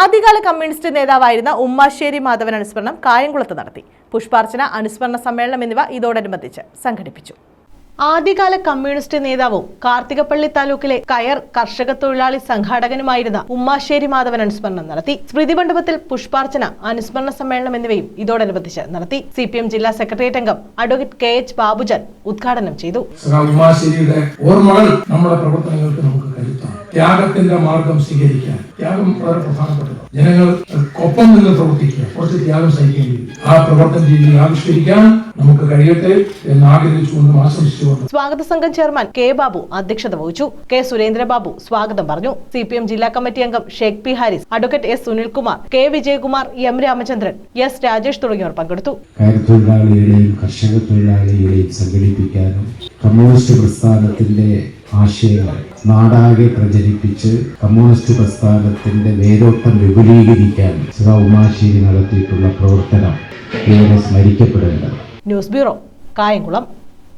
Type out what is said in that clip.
ആദ്യകാല കമ്മ്യൂണിസ്റ്റ് നേതാവായിരുന്ന ഉമ്മാശ്ശേരി മാധവൻ അനുസ്മരണം കായംകുളത്ത് നടത്തി. പുഷ്പാർച്ചന അനുസ്മരണ സമ്മേളനം എന്നിവ ഇതോടനുബന്ധിച്ച് സംഘടിപ്പിച്ചു. ആദ്യകാല കമ്മ്യൂണിസ്റ്റ് നേതാവും കാർത്തികപ്പള്ളി താലൂക്കിലെ കയർ കർഷക തൊഴിലാളി സംഘാടകനുമായിരുന്ന ഉമ്മാശ്ശേരി മാധവൻ അനുസ്മരണം നടത്തി. സ്മൃതി മണ്ഡപത്തിൽ പുഷ്പാർച്ചന അനുസ്മരണ സമ്മേളനം എന്നിവയും ഇതോടനുബന്ധിച്ച് നടത്തി. സി പി എം ജില്ലാ സെക്രട്ടേറിയറ്റ് അംഗം അഡ്വക്കേറ്റ് കെ എച്ച് ബാബുജൻ ഉദ്ഘാടനം ചെയ്തു. ഉമ്മാശ്ശേരിയുടെ ഓർമ്മകൾ നമ്മുടെ പ്രവർത്തനങ്ങൾക്ക് നമുക്ക് കരുത്താണ് ത്യാഗത്തിന്റെ മാർഗം സ്വീകരിക്കാൻ. ത്യാഗം വളരെ പ്രധാനപ്പെട്ടതാണ്. ജനങ്ങൾക്കൊപ്പം നിന്ന് പ്രവർത്തിക്കുക. കുറച്ച് ത്യാഗം സഹിക്കേണ്ടി. ആ പ്രവർത്തന രീതി ആവിഷ്കരിക്കാൻ നമുക്ക് കഴിയട്ടെ എന്ന് ആഗ്രഹിച്ചുകൊണ്ടും ആശംസിച്ചുകൊണ്ടും. സ്വാഗത സംഘം ചെയർമാൻ കെ ബാബു അധ്യക്ഷത വഹിച്ചു. കെ സുരേന്ദ്രബാബു സ്വാഗതം പറഞ്ഞു. സി പി എം ജില്ലാ കമ്മിറ്റി അംഗം Sheikh P Haris advocate S Sunilkumar K Vijayakumar M Ramachandran S Rajesh തുടങ്ങിയവർ പങ്കെടുത്തു. കർഷക തൊഴിലാളികളെയും സംഘടിപ്പിക്കാനും കമ്മ്യൂണിസ്റ്റ് പ്രസ്ഥാനത്തിന്റെ ആശയങ്ങൾ. നാടാകെ പ്രചരിപ്പിച്ച് കമ്മ്യൂണിസ്റ്റ് പ്രസ്ഥാനത്തിന്റെ വേരോട്ടം വിപുലീകരിക്കാൻ സദാ ഉമാശ്ശേരി നടത്തിയിട്ടുള്ള പ്രവർത്തനം ഏറെ സ്മരിക്കപ്പെടേണ്ടത് ന്യൂസ് ബ്യൂറോ കായംകുളം.